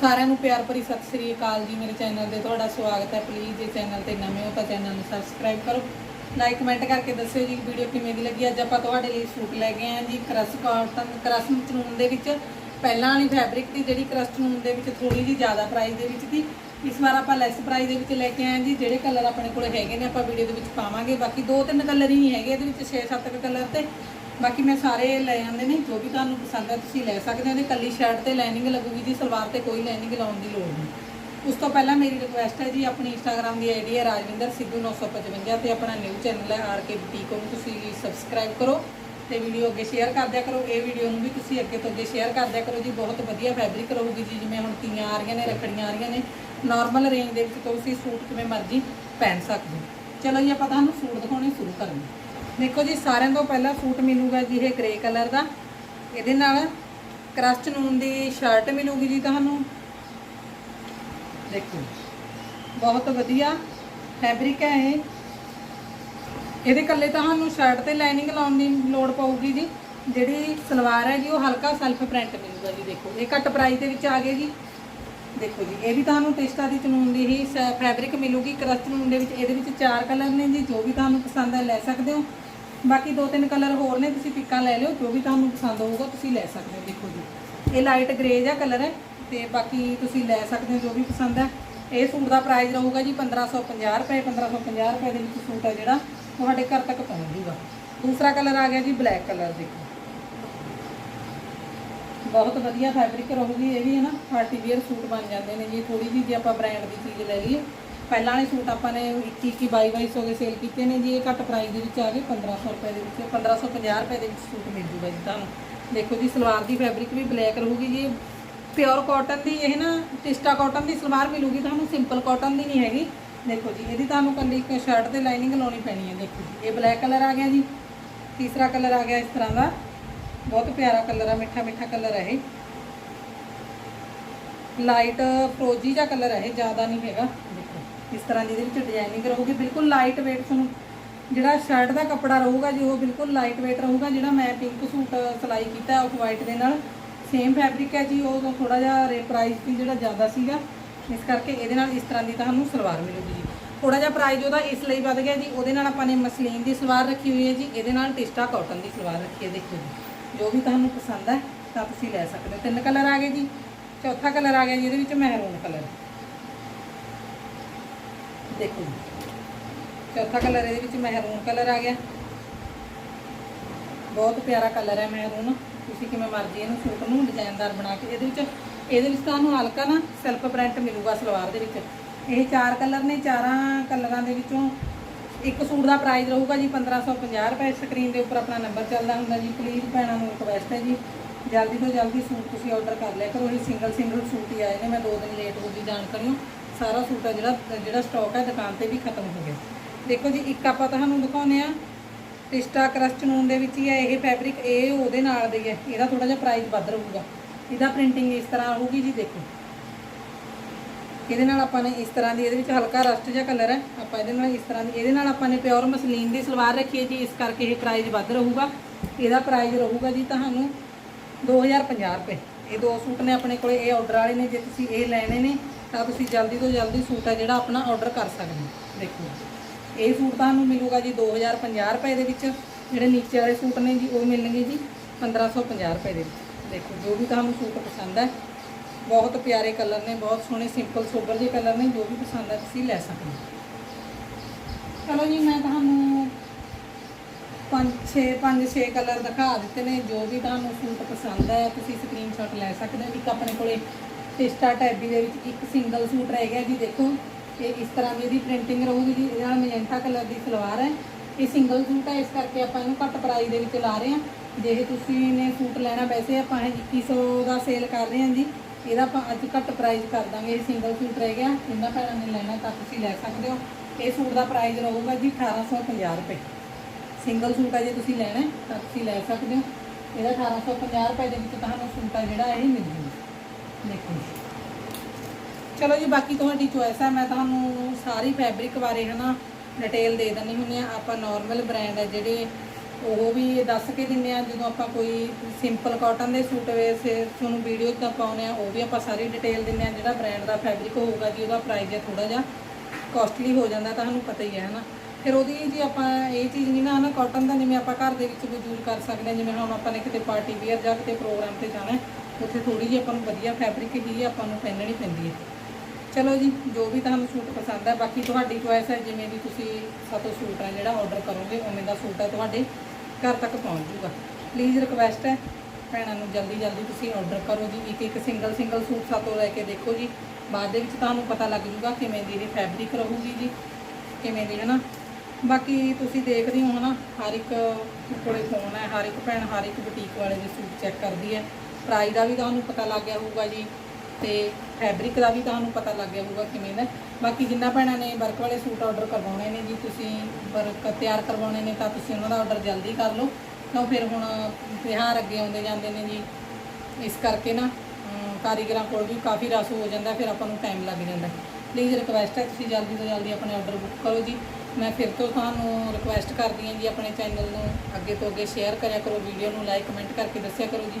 ਸਾਰਿਆਂ ਨੂੰ ਪਿਆਰ ਭਰੀ ਸਤਿ ਸ੍ਰੀ ਅਕਾਲ ਜੀ। ਮੇਰੇ ਚੈਨਲ ਤੇ ਤੁਹਾਡਾ ਸਵਾਗਤ ਹੈ। ਪਲੀਜ਼ ਜੇ ਚੈਨਲ ਤੇ ਨਵੇਂ ਹੋ ਤਾਂ ਚੈਨਲ ਨੂੰ ਸਬਸਕ੍ਰਾਈਬ ਕਰੋ। ਲਾਈਕ ਕਮੈਂਟ ਕਰਕੇ ਦੱਸਿਓ ਜੀ ਵੀਡੀਓ ਕਿਵੇਂ ਦੀ ਲੱਗੀ। ਅੱਜ ਆਪਾਂ ਤੁਹਾਡੇ ਲਈ ਸੂਟ ਲੈ ਕੇ ਆਏ ਹਾਂ ਜੀ ਕਰਸ ਕਾਟਨ ਕਰਸ ਮਚਨੂਨ ਦੇ ਵਿੱਚ। ਪਹਿਲਾਂ ਵਾਲੀ ਫੈਬਰਿਕ ਦੀ ਜਿਹੜੀ ਕਰਸ ਮਚਨੂਨ ਦੇ ਵਿੱਚ ਥੋੜੀ ਜਿਹੀ ਜ਼ਿਆਦਾ ਪ੍ਰਾਈਸ ਦੇ ਵਿੱਚ ਸੀ। ਇਸ ਵਾਰ ਆਪਾਂ ਲੈਸ ਪ੍ਰਾਈਸ ਦੇ ਵਿੱਚ ਲੈ ਕੇ ਆਏ ਹਾਂ ਜੀ। ਜਿਹੜੇ ਕਲਰ ਆਪਣੇ ਕੋਲ ਹੈਗੇ ਨੇ ਆਪਾਂ ਵੀਡੀਓ ਦੇ ਵਿੱਚ ਪਾਵਾਂਗੇ। ਬਾਕੀ ਦੋ ਤਿੰਨ ਕਲਰ ਹੀ ਨਹੀਂ ਹੈਗੇ। ਇਹਦੇ ਵਿੱਚ 6-7 ਕਲਰ ਤੇ ਬਾਕੀ ਮੈਂ ਸਾਰੇ ਲੈ ਜਾਂਦੇ ਨੇ, ਜੋ ਵੀ ਤੁਹਾਨੂੰ ਪਸੰਦ ਹੈ ਤੁਸੀਂ ਲੈ ਸਕਦੇ ਹੋ, ਇਹਦੇ ਕੱਲੀ ਸ਼ਰਟ ਤੇ ਲਾਈਨਿੰਗ ਲੱਗੂਗੀ ਜੀ, ਸਲਵਾਰ ਤੇ ਕੋਈ ਲਾਈਨਿੰਗ ਲਾਉਣ ਦੀ ਲੋੜ ਨਹੀਂ। ਉਸ ਤੋਂ ਪਹਿਲਾਂ ਮੇਰੀ ਰਿਕੁਐਸਟ ਹੈ ਜੀ, ਆਪਣੀ ਇੰਸਟਾਗ੍ਰam ਦੀ ਆਈਡੀ ਹੈ ਰਾਜਵਿੰਦਰ ਸਿੱਧੂ 955 ਤੇ ਆਪਣਾ ਨਿਊ ਚੈਨਲ ਹੈ ਆਰ ਕੇ ਬੁਟੀਕ ਨੂੰ ਤੁਸੀਂ ਸਬਸਕ੍ਰਾਈਬ ਕਰੋ ਤੇ ਵੀਡੀਓ ਅੱਗੇ ਸ਼ੇਅਰ ਕਰ ਦਿਆ ਕਰੋ। ਇਹ ਵੀਡੀਓ ਨੂੰ ਵੀ ਤੁਸੀਂ ਅੱਗੇ ਤੋਂ ਅੱਗੇ ਸ਼ੇਅਰ ਕਰ ਦਿਆ ਕਰੋ ਜੀ, ਬਹੁਤ ਵਧੀਆ ਫੈਬਰਿਕ ਰਹੂਗੀ ਜੀ, ਜਿਵੇਂ ਹੁਣ ਤੀਆਂ ਆ ਰਹੀਆਂ ਨੇ, ਰੱਖੜੀਆਂ ਆ ਰਹੀਆਂ ਨੇ ਨਾਰਮਲ ਰੇਂਜ ਦੇ ਵਿੱਚ ਤੁਸੀਂ ਸੂਟ ਕਿਵੇਂ ਮਰਜ਼ੀ ਪਹਿਨ ਸਕਦੇ ਹੋ। ਚਲੋ ਜੀ, ਆਪਾਂ ਤੁਹਾਨੂੰ ਸੂਟ ਦਿਖਾਉਣੇ ਸ਼ੁਰੂ ਕਰਾਂਗੇ ਦੇਖੋ ਜੀ, ਸਾਰਿਆਂ ਤੋਂ ਪਹਿਲਾਂ ਸੂਟ ਮਿਲੂਗਾ ਜੀ ਇਹ ਗ੍ਰੇ ਕਲਰ ਦਾ। ਇਹਦੇ ਨਾਲ ਕਰਸਟ ਨੂਨ ਦੀ ਸ਼ਰਟ ਮਿਲੂਗੀ ਜੀ ਤੁਹਾਨੂੰ। ਦੇਖੋ, ਬਹੁਤ ਵਧੀਆ ਫੈਬਰਿਕ ਹੈ ਇਹ। ਇਹਦੇ ਕੱਲੇ ਤੁਹਾਨੂੰ ਸ਼ਰਟ ਤੇ ਲਾਈਨਿੰਗ ਲਾਉਣ ਦੀ ਲੋੜ ਪਊਗੀ ਜੀ। ਜਿਹੜੀ ਸਲਵਾਰ ਹੈ ਜੀ, ਉਹ ਹਲਕਾ ਸੈਲਫ ਪ੍ਰਿੰਟ ਮਿਲੂਗਾ ਜੀ, ਦੇਖੋ। ਇਹ ਘੱਟ ਪ੍ਰਾਈਸ ਦੇ ਵਿੱਚ ਆ ਗਏ ਜੀ। ਦੇਖੋ ਜੀ, ਇਹ ਵੀ ਤੁਹਾਨੂੰ ਟੇਸਟਾ ਦੀ ਚਨੂਨ ਦੀ ਹੀ ਫੈਬਰਿਕ ਮਿਲੂਗੀ। ਕਰਸਟ ਨੂਨ ਦੇ ਵਿੱਚ ਇਹਦੇ ਵਿੱਚ ਚਾਰ ਕਲਰ ਨੇ ਜੀ, ਜੋ ਵੀ ਤੁਹਾਨੂੰ ਪਸੰਦ ਹੈ ਲੈ ਸਕਦੇ ਹੋ। ਬਾਕੀ ਦੋ ਤਿੰਨ ਕਲਰ ਹੋਰ ਨੇ, ਤੁਸੀਂ ਪਿੱਕਾਂ ਲੈ ਲਿਓ, ਜੋ ਵੀ ਤੁਹਾਨੂੰ ਪਸੰਦ ਹੋਊਗਾ ਤੁਸੀਂ ਲੈ ਸਕਦੇ ਹੋ, ਦੇਖੋ ਜੀ। ਇਹ ਲਾਈਟ ਗ੍ਰੇ ਜਿਹਾ ਕਲਰ ਹੈ ਤੇ ਬਾਕੀ ਤੁਸੀਂ ਲੈ ਸਕਦੇ ਹੋ ਜੋ ਵੀ ਪਸੰਦ ਹੈ। ਇਹ ਸੂਟ ਦਾ ਪ੍ਰਾਈਸ ਰਹੂਗਾ ਜੀ 1550 ਰੁਪਏ 1550 ਰੁਪਏ ਦੇ ਵਿੱਚ ਸੂਟ ਹੈ ਜਿਹੜਾ, ਤੁਹਾਡੇ ਘਰ ਤੱਕ ਪਹੁੰਚ ਜੂਗਾ। ਦੂਸਰਾ ਕਲਰ ਆ ਗਿਆ ਜੀ ਬਲੈਕ ਕਲਰ, ਦੇਖੋ। ਬਹੁਤ ਵਧੀਆ ਫੈਬਰਿਕ ਰਹੂਗੀ, ਇਹ ਵੀ ਹੈ ਨਾ ਪਾਰਟੀ ਵੇਅਰ ਸੂਟ ਬਣ ਜਾਂਦੇ ਨੇ ਜੀ। ਥੋੜੀ ਜਿਹੀ ਜੇ ਆਪਾਂ ਬ੍ਰਾਂਡ ਦੀ ਚੀਜ਼ ਲੈ ਲਈਏ ਪਹਿਲਾਂ ਵਾਲੇ ਸੂਟ ਆਪਾਂ ਨੇ 21 21 22 2200 ਦੇ ਸੇਲ ਕੀਤੇ ਨੇ ਜੀ, ਇਹ ਘੱਟ ਪ੍ਰਾਈਸ ਦੇ ਵਿੱਚ ਆ ਗਏ 1500 ਰੁਪਏ ਦੇ ਵਿੱਚ 1550 ਰੁਪਏ ਦੇ ਵਿੱਚ ਸੂਟ ਮਿਲ ਜੂਗਾ ਜੀ ਤੁਹਾਨੂੰ। ਦੇਖੋ ਜੀ, ਸਲਵਾਰ ਦੀ ਫੈਬਰਿਕ ਵੀ ਬਲੈਕ ਰਹੂਗੀ ਜੀ ਪਿਓਰ ਕਾਟਨ ਦੀ, ਇਹ ਨਾ ਟਿਸਟਾ ਕਾਟਨ ਦੀ ਸਲਵਾਰ ਮਿਲੂਗੀ ਤੁਹਾਨੂੰ ਸਿੰਪਲ ਕਾਟਨ ਦੀ ਨਹੀਂ ਹੈਗੀ। ਦੇਖੋ ਜੀ, ਇਹਦੀ ਤੁਹਾਨੂੰ ਕੱਲੀ ਇੱਕ ਸ਼ਰਟ ਤੇ ਲਾਈਨਿੰਗ ਲਾਉਣੀ ਪੈਣੀ ਹੈ, ਦੇਖੋ ਜੀ। ਇਹ ਬਲੈਕ ਕਲਰ ਆ ਗਿਆ ਜੀ, ਤੀਸਰਾ ਕਲਰ ਆ ਗਿਆ ਇਸ ਤਰ੍ਹਾਂ ਦਾ। ਬਹੁਤ ਪਿਆਰਾ ਕਲਰ ਆ, ਮਿੱਠਾ ਮਿੱਠਾ ਕਲਰ ਹੈ ਇਹ। ਲਾਈਟ ਫਰੋਜੀ ਜਿਹਾ ਕਲਰ ਹੈ ਇਹ, ਜ਼ਿਆਦਾ ਨਹੀਂ ਹੈਗਾ। ਇਸ ਤਰ੍ਹਾਂ ਦੀ ਇਹਦੇ ਵਿੱਚ ਡਿਜ਼ਾਈਨਿੰਗ ਰਹੂਗੀ ਬਿਲਕੁਲ ਲਾਈਟ weight ਤੁਹਾਨੂੰ ਜਿਹੜਾ ਸ਼ਰਟ ਦਾ ਕੱਪੜਾ ਰਹੂਗਾ ਜੀ, ਉਹ ਬਿਲਕੁਲ ਲਾਈਟ weight ਰਹੂਗਾ, ਜਿਹੜਾ ਮੈਂ ਪਿੰਕ ਸੂਟ ਸਿਲਾਈ ਕੀਤਾ ਆਫ ਵਾਈਟ ਦੇ ਨਾਲ। ਸੇਮ ਫੈਬਰਿਕ ਹੈ ਜੀ, ਉਹ ਥੋੜਾ ਜਿਹਾ ਰੇ ਪ੍ਰਾਈਸ ਵੀ ਜਿਹੜਾ ਜ਼ਿਆਦਾ ਸੀਗਾ, ਇਸ ਕਰਕੇ ਇਹਦੇ ਨਾਲ ਇਸ ਤਰ੍ਹਾਂ ਦੀ ਤੁਹਾਨੂੰ ਸਲਵਾਰ ਮਿਲੂਗੀ ਜੀ। ਥੋੜਾ ਜਿਹਾ ਪ੍ਰਾਈਸ ਉਹਦਾ ਇਸ ਲਈ ਵੱਧ ਗਿਆ ਜੀ, ਉਹਦੇ ਨਾਲ ਆਪਾਂ ਨੇ ਮਸਲੀਨ ਦੀ ਸਲਵਾਰ ਰੱਖੀ ਹੋਈ ਹੈ ਜੀ, ਇਹਦੇ ਨਾਲ ਟਿਸਟਾ ਕਾਟਨ ਦੀ ਸਲਵਾਰ ਰੱਖੀ ਹੈ ਦੇਖੋ ਜੀ। ਜੋ ਵੀ ਤੁਹਾਨੂੰ ਪਸੰਦ ਹੈ, ਤਾਂ ਤੁਸੀਂ ਲੈ ਸਕਦੇ ਹੋ। ਤਿੰਨ ਕਲਰ ਆ ਗਏ ਜੀ, ਚੌਥਾ ਕਲਰ ਆ ਗਿਆ ਜੀ, ਇਹਦੇ ਵਿੱਚ ਮਹਿਰੂਨ ਕਲਰ ਦੇਖੋ। ਚੌਥਾ ਕਲਰ ਇਹਦੇ ਵਿੱਚ ਮਹਿਰੂਨ ਕਲਰ ਆ ਗਿਆ। ਬਹੁਤ ਪਿਆਰਾ ਕਲਰ ਹੈ ਮਹਿਰੂਨ। ਤੁਸੀਂ ਕਿਵੇਂ ਮਰਜ਼ੀ ਇਹਨੂੰ ਸੂਟ ਨੂੰ ਡਿਜ਼ਾਈਨਦਾਰ ਬਣਾ ਕੇ ਇਹਦੇ ਵਿੱਚ ਇਹਦੇ ਵਿੱਚ ਤੁਹਾਨੂੰ ਹਲਕਾ ਨਾ ਸੈਲਫ ਪ੍ਰਿੰਟ ਮਿਲੂਗਾ ਸਲਵਾਰ ਦੇ ਵਿੱਚ। ਇਹ ਚਾਰ ਕਲਰ ਨੇ, ਚਾਰਾਂ ਕਲਰਾਂ ਦੇ ਵਿੱਚੋਂ ਇੱਕ ਸੂਟ ਦਾ ਪ੍ਰਾਈਸ ਰਹੂਗਾ ਜੀ 1550 ਰੁਪਏ ਸਕਰੀਨ ਦੇ ਉੱਪਰ ਆਪਣਾ ਨੰਬਰ ਚੱਲਦਾ ਹੁੰਦਾ ਜੀ। ਪਲੀਜ਼ ਭੈਣਾਂ ਨੂੰ ਰਿਕਵੈਸਟ ਹੈ ਜੀ, ਜਲਦੀ ਤੋਂ ਜਲਦੀ ਸੂਟ ਤੁਸੀਂ ਆਰਡਰ ਕਰ ਲਿਆ ਕਰੋ। ਇਹ ਸਿੰਗਲ ਸਿੰਗਲ ਸੂਟ ਹੀ ਆਏ ਨੇ, ਮੈਂ ਦੋ ਦਿਨ ਲੇਟ ਹੋ ਗਈ ਜਾਣ ਕਰਿਓ ਸਾਰਾ ਸੂਟ ਹੈ ਜਿਹੜਾ ਜਿਹੜਾ ਸਟਾਕ ਹੈ ਦੁਕਾਨ ਤੇ ਵੀ ਖਤਮ ਹੋ ਗਿਆ। ਦੇਖੋ ਜੀ, ਇੱਕ ਆਪਾਂ ਤੁਹਾਨੂੰ ਦਿਖਾਉਂਦੇ ਆ ਟਿਸਟਾ ਕਰਸਟ ਨੂਨ ਦੇ ਵਿੱਚ ਹੀ ਹੈ ਇਹ ਫੈਬਰਿਕ ਇਹ ਉਹਦੇ ਨਾਲ ਦੀ ਹੈ ਇਹਦਾ ਥੋੜਾ ਜਿਹਾ ਪ੍ਰਾਈਸ ਵੱਧ ਰਹੂਗਾ। ਇਹਦਾ ਪ੍ਰਿੰਟਿੰਗ ਇਸ ਤਰ੍ਹਾਂ ਹੋਊਗੀ ਜੀ, ਦੇਖੋ। ਇਹਦੇ ਨਾਲ ਆਪਾਂ ਨੇ ਇਸ ਤਰ੍ਹਾਂ ਦੀ, ਇਹਦੇ ਵਿੱਚ ਹਲਕਾ ਰਸਟ ਜਿਹਾ ਕਲਰ ਹੈ ਆਪਾਂ ਇਹਦੇ ਨਾਲ ਇਸ ਤਰ੍ਹਾਂ ਦੀ, ਇਹਦੇ ਨਾਲ ਆਪਾਂ ਨੇ ਪਿਓਰ ਮਸਲੀਨ ਦੀ ਸਲਵਾਰ ਰੱਖੀ ਹੈ ਜੀ, ਇਸ ਕਰਕੇ ਇਹ ਪ੍ਰਾਈਸ ਵੱਧ ਰਹੂਗਾ। ਇਹਦਾ ਪ੍ਰਾਈਸ ਰਹੂਗਾ ਜੀ ਤੁਹਾਨੂੰ 2050 ਰੁਪਏ। ਇਹ ਦੋ ਸੂਟ ਨੇ ਆਪਣੇ ਕੋਲੇ, ਇਹ ਆਰਡਰ ਵਾਲੇ ਨੇ, ਜੇ ਤੁਸੀਂ ਇਹ ਲੈਣੇ ਨੇ ਤਾਂ ਤੁਸੀਂ ਜਲਦੀ ਤੋਂ ਜਲਦੀ ਸੂਟ ਹੈ ਜਿਹੜਾ ਆਪਣਾ ਆਰਡਰ ਕਰ ਸਕਦੇ ਹੋ, ਦੇਖੋ। ਇਹ ਸੂਟ ਤੁਹਾਨੂੰ ਮਿਲੂਗਾ ਜੀ 2050 ਰੁਪਏ ਦੇ ਵਿੱਚ। ਜਿਹੜੇ ਨੀਚੇ ਵਾਲੇ ਸੂਟ ਨੇ ਜੀ, ਉਹ ਮਿਲਣਗੇ ਜੀ 1550 ਰੁਪਏ ਦੇ ਵਿੱਚ। ਦੇਖੋ, ਜੋ ਵੀ ਤੁਹਾਨੂੰ ਸੂਟ ਪਸੰਦ ਹੈ, ਬਹੁਤ ਪਿਆਰੇ ਕਲਰ ਨੇ, ਬਹੁਤ ਸੋਹਣੇ ਸਿੰਪਲ ਸੋਬਰ ਜਿਹੇ ਕਲਰ ਨੇ, ਜੋ ਵੀ ਪਸੰਦ ਹੈ ਤੁਸੀਂ ਲੈ ਸਕਦੇ ਹੋ। ਚਲੋ ਜੀ, ਮੈਂ ਤੁਹਾਨੂੰ ਪੰਜ ਛੇ ਪੰਜ ਛੇ ਕਲਰ ਦਿਖਾ ਦਿੱਤੇ ਨੇ। ਜੋ ਵੀ ਤੁਹਾਨੂੰ ਸੂਟ ਪਸੰਦ ਹੈ, ਤੁਸੀਂ ਸਕਰੀਨਸ਼ਾਟ ਲੈ ਸਕਦੇ ਹੋ। ਇੱਕ ਆਪਣੇ ਕੋਲੇ ਟਿਸਟਾ ਟੈਬੀ ਦੇ ਵਿੱਚ ਇੱਕ ਸਿੰਗਲ ਸੂਟ ਰਹਿ ਗਿਆ ਜੀ, ਦੇਖੋ। ਇਹ ਇਸ ਤਰ੍ਹਾਂ ਦੀ ਇਹਦੀ ਪ੍ਰਿੰਟਿੰਗ ਰਹੂਗੀ ਜੀ। ਇਹਦੇ ਨਾਲ ਮੈਜੈਂਟਾ ਕਲਰ ਦੀ ਸਲਵਾਰ ਹੈ। ਇਹ ਸਿੰਗਲ ਸੂਟ ਹੈ, ਇਸ ਕਰਕੇ ਆਪਾਂ ਇਹਨੂੰ ਘੱਟ ਪ੍ਰਾਈਸ ਦੇ ਵਿੱਚ ਲਾ ਰਹੇ ਹਾਂ। ਜੇ ਤੁਸੀਂ ਨੇ ਸੂਟ ਲੈਣਾ, ਵੈਸੇ ਆਪਾਂ ਇਹ 2100 ਦਾ ਸੇਲ ਕਰ ਰਹੇ ਹਾਂ ਜੀ। ਇਹਦਾ ਆਪਾਂ ਅੱਜ ਘੱਟ ਪ੍ਰਾਈਸ ਕਰ ਦਾਂਗੇ। ਇਹ ਸਿੰਗਲ ਸੂਟ ਰਹਿ ਗਿਆ। ਜਿੰਨਾ ਭੈਣਾਂ ਨੇ ਲੈਣਾ, ਤਾਂ ਤੁਸੀਂ ਲੈ ਸਕਦੇ ਹੋ। ਇਹ ਸੂਟ ਦਾ ਪ੍ਰਾਈਸ ਰਹੂਗਾ ਜੀ 1850 ਰੁਪਏ। ਸਿੰਗਲ ਸੂਟ ਆ ਜੇ ਤੁਸੀਂ ਲੈਣਾ ਤਾਂ ਤੁਸੀਂ ਲੈ ਸਕਦੇ ਹੋ। ਇਹਦਾ 1850 ਰੁਪਏ ਦੇ ਵਿੱਚ ਤੁਹਾਨੂੰ ਸੂਟ ਆ ਜਿਹੜਾ ਇਹ ਮਿਲ ਜੂਗਾ। ਦੇਖੋ ਚਲੋ ਜੀ, ਬਾਕੀ ਤੁਹਾਡੀ ਚੋਇਸ ਹੈ ਮੈਂ ਤੁਹਾਨੂੰ ਸਾਰੀ ਫੈਬਰਿਕ ਬਾਰੇ ਹਨਾ ਡਿਟੇਲ ਦੇ ਦਿੰਦੀ ਹੁੰਦੀ ਆ। ਆਪਾਂ ਨਾਰਮਲ ਬ੍ਰਾਂਡ ਹੈ ਜਿਹੜੇ ਉਹ ਵੀ ਦੱਸ ਕੇ ਦਿੰਦੇ ਆ। ਜਦੋਂ ਆਪਾਂ ਕੋਈ ਸਿੰਪਲ ਕਾਟਨ ਦੇ ਸੂਟ ਵੇਸੇ ਤੁਹਾਨੂੰ ਵੀਡੀਓ 'ਚ ਤਾਂ ਪਾਉਨੇ ਆ, ਉਹ ਵੀ ਆਪਾਂ ਸਾਰੀ ਡਿਟੇਲ ਦਿੰਦੇ ਆ। ਜਿਹੜਾ ਬ੍ਰਾਂਡ ਦਾ ਫੈਬਰਿਕ ਹੋਊਗਾ ਜੀ, ਉਹਦਾ ਪ੍ਰਾਈਸ ਹੈ ਥੋੜਾ ਜਿਹਾ। ਕਾਸਟਲੀ ਹੋ ਜਾਂਦਾ, ਤੁਹਾਨੂੰ ਪਤਾ ਹੀ ਹੈ ਹਨਾ। ਫਿਰ ਉਹਦੀ ਜੀ ਆਪਾਂ ਇਹ ਚੀਜ਼ ਨਹੀਂ ਨਾ ਨਾ ਕਾਟਨ ਦਾ, ਜਿਵੇਂ ਆਪਾਂ ਘਰ ਦੇ ਵਿੱਚ ਵੀ ਯੂਜ਼ ਕਰ ਸਕਦੇ ਹਾਂ ਜਿਵੇਂ ਹੁਣ ਆਪਾਂ ਨੇ ਕਿਤੇ ਪਾਰਟੀ ਵੇਅਰ ਜਾਂ ਕਿਤੇ ਪ੍ਰੋਗਰਾਮ ਤੇ ਜਾਣਾ ਉੱਥੇ ਥੋੜੀ ਜਿਹੀ ਆਪਾਂ ਨੂੰ ਵਧੀਆ ਫੈਬਰਿਕ ਹੀ ਆਪਾਂ ਨੂੰ ਪਹਿਨਣੀ ਪੈਂਦੀ ਹੈ। ਚਲੋ ਜੀ, ਜੋ ਵੀ ਤੁਹਾਨੂੰ ਸੂਟ ਪਸੰਦ ਹੈ ਬਾਕੀ ਤੁਹਾਡੀ ਚੋਇਸ ਹੈ ਜਿਵੇਂ ਵੀ ਤੁਸੀਂ ਸਾਤੋਂ ਸੂਟ ਹੈ ਜਿਹੜਾ ਆਰਡਰ ਕਰੋਗੇ, ਉਵੇਂ ਦਾ ਸੂਟ ਹੈ ਤੁਹਾਡੇ ਘਰ ਤੱਕ ਪਹੁੰਚ ਜੂਗਾ। ਪਲੀਜ਼ ਰਿਕਵੈਸਟ ਹੈ, ਭੈਣਾਂ ਨੂੰ ਜਲਦੀ ਜਲਦੀ ਤੁਸੀਂ ਆਰਡਰ ਕਰੋ ਜੀ, ਇੱਕ ਇੱਕ ਸਿੰਗਲ ਸਿੰਗਲ ਸੂਟ ਸਾਤੋਂ ਲੈ ਕੇ ਦੇਖੋ ਜੀ। ਬਾਅਦ ਦੇ ਵਿੱਚ ਤੁਹਾਨੂੰ ਪਤਾ ਲੱਗ ਜੂਗਾ ਕਿਵੇਂ ਦੀ ਇਹਦੀ ਫੈਬਰਿਕ ਰਹੂਗੀ ਜੀ, ਕਿਵੇਂ ਦੀ ਹੈ ਨਾ ਬਾਕੀ ਤੁਸੀਂ ਦੇਖਦੇ ਹੋ, ਹਨਾ, ਹਰ ਇੱਕ ਕੋਲੇ ਫੋਨ ਹੈ ਹਰ ਇੱਕ ਭੈਣ ਹਰ ਇੱਕ ਬੁਟੀਕ ਵਾਲੇ ਦੇ ਸੂਟ ਚੈੱਕ ਕਰਦੀ ਹੈ। ਪ੍ਰਾਈਸ ਦਾ ਵੀ ਤੁਹਾਨੂੰ ਪਤਾ ਲੱਗ ਗਿਆ ਹੋਊਗਾ ਜੀ ਤੇ ਫੈਬਰਿਕ ਦਾ ਵੀ ਤੁਹਾਨੂੰ ਪਤਾ ਲੱਗ ਗਿਆ ਹੋਊਗਾ ਕਿਵੇਂ ਦਾ। ਬਾਕੀ ਜਿੰਨਾ ਭੈਣਾਂ ਨੇ ਵਰਕ ਵਾਲੇ ਸੂਟ ਆਰਡਰ ਕਰਵਾਉਣੇ ਨੇ ਜੀ, ਤੁਸੀਂ ਵਰਕ ਤਿਆਰ ਕਰਵਾਉਣੇ ਨੇ ਤਾਂ ਤੁਸੀਂ ਉਹਨਾਂ ਦਾ ਆਰਡਰ ਜਲਦੀ ਕਰ ਲਓ। ਕਿਉਂ ਫਿਰ ਹੁਣ ਤਿਉਹਾਰ ਅੱਗੇ ਆਉਂਦੇ ਜਾਂਦੇ ਨੇ ਜੀ। ਇਸ ਕਰਕੇ ਨਾ ਕਾਰੀਗਰਾਂ ਕੋਲ ਵੀ ਕਾਫੀ ਰਸ ਹੋ ਜਾਂਦਾ, ਫਿਰ ਆਪਾਂ ਨੂੰ ਟਾਈਮ ਲੱਗ ਜਾਂਦਾ। ਪਲੀਜ਼ ਰਿਕਵੈਸਟ ਹੈ, ਤੁਸੀਂ ਜਲਦੀ ਤੋਂ ਜਲਦੀ ਆਪਣੇ ਆਰਡਰ ਬੁੱਕ ਕਰੋ ਜੀ। ਮੈਂ ਫਿਰ ਤੋਂ ਤੁਹਾਨੂੰ ਰਿਕਵੈਸਟ ਕਰਦੀ ਹਾਂ ਜੀ, ਆਪਣੇ ਚੈਨਲ ਨੂੰ ਅੱਗੇ ਤੋਂ ਅੱਗੇ ਸ਼ੇਅਰ ਕਰਿਆ ਕਰੋ ਵੀਡੀਓ ਨੂੰ ਲਾਈਕ ਕਮੈਂਟ ਕਰਕੇ ਦੱਸਿਆ ਕਰੋ ਜੀ।